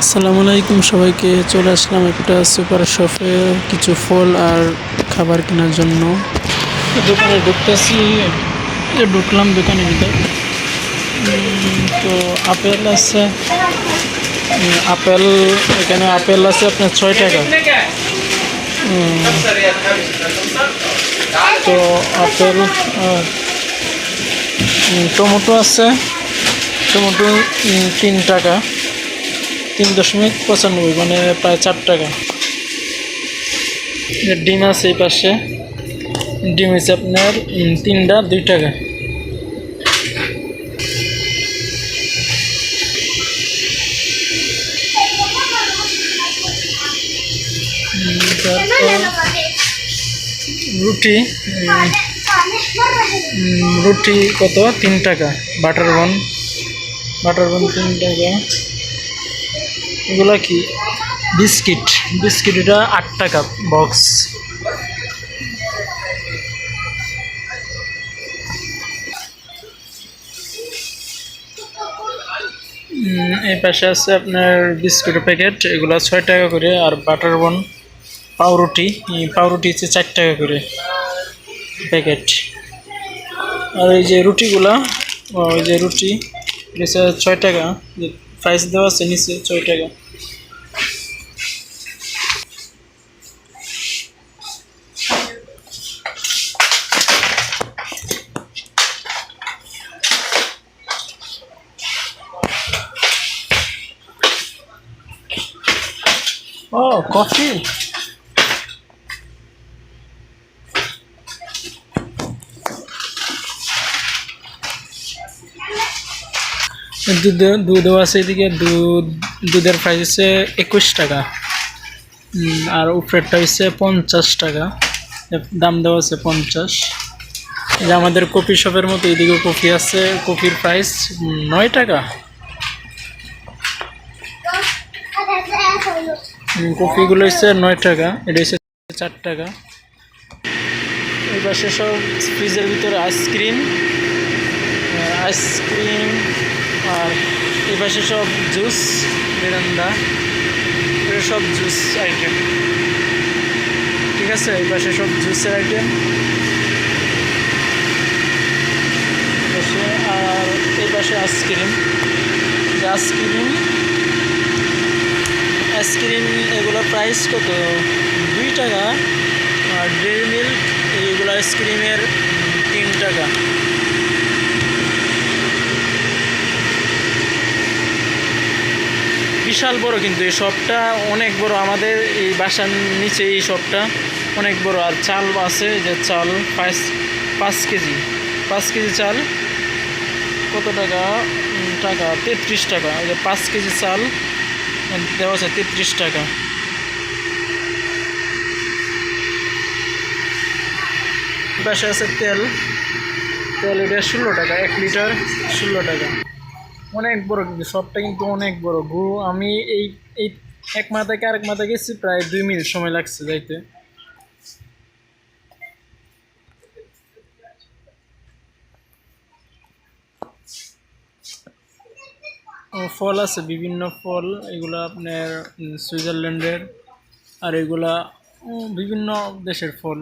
আসসালামু আলাইকুম সবাইকে, চলে আসলাম একটা সুপার শপে কিছু ফল আর খাবার কেনার জন্য। দোকানে ঢুকতেছি ঢুকলাম দোকানের ভিতর। তো আপেল আছে। আপেল, এখানে আপেল আছে আপনার ছয় টাকা। তো আপেল টমেটো আছে। টমেটো তিন টাকা। তিন দশমিক পঁচানব্বই মানে প্রায় চার টাকা। ডিম আছে এই পাশে, ডিম হচ্ছে আপনার তিনটা, দুই টাকা। রুটি রুটি কত? তিন টাকা। বাটার বন। বাটার বন তিন টাকা। এগুলা কি? বিস্কিট। বিস্কিট এটা আট টাকা বক্স। এই পাশে আছে আপনার বিস্কুটের প্যাকেট। এগুলো ছয় টাকা করে। আর বাটার বন পাউরুটি। পাউরুটি হচ্ছে চার টাকা করে প্যাকেট। আর এই যে রুটিগুলা ওই যে রুটি ছয় টাকা। প্রাইস দেওয়া আছে নিচে ছয় টাকা। ও দুধ দুধও আছে এদিকে দুধ দুধের প্রাইস হচ্ছে একুশ টাকা। আর উপরেরটা হচ্ছে পঞ্চাশ টাকা। দাম দেওয়া আছে পঞ্চাশ। যে আমাদের কফি শপের মতো এদিকে কফি আছে কফির প্রাইস নয় টাকা। উম, কফিগুলো হচ্ছে নয় টাকা এটা হচ্ছে চার টাকা। এই পাশে সব ফ্রিজের ভিতরে আইসক্রিম আইসক্রিম আর এই পাশে সব জুস মিরান্ডা এটা সব জুস আইটেম ঠিক আছে এই পাশে সব জুসের আইটেম আর এই পাশে আইসক্রিম যে আইসক্রিম আইসক্রিম এগুলো প্রাইস কত? দুই টাকা। আর ডেয়ারি মিল্ক এইগুলো আইসক্রিমের তিন টাকা বিশাল বড় কিন্তু এই শপটা অনেক বড়। আমাদের এই বাসার নিচে এই শপটা অনেক বড়। আর চাল আছে যে চাল পাঁচ পাঁচ কেজি পাঁচ কেজি চাল কত টাকা? টাকা, তেত্রিশ টাকা। যে পাঁচ কেজি চাল দেওয়া আছে তেত্রিশ টাকা। পাশে আছে তেল। তেল এটা ষোলো টাকা, এক লিটার ষোলো টাকা। অনেক বড় কিন্তু, সবটা কিন্তু অনেক বড়। গু, আমি এই এই এক মাথা থেকে আরেক মাথা গেছি, প্রায় দুই মিনিট সময় লাগছে যাইতে। ফল আছে, বিভিন্ন ফল। এগুলো আপনার সুইজারল্যান্ডের, আর এগুলা বিভিন্ন দেশের ফল।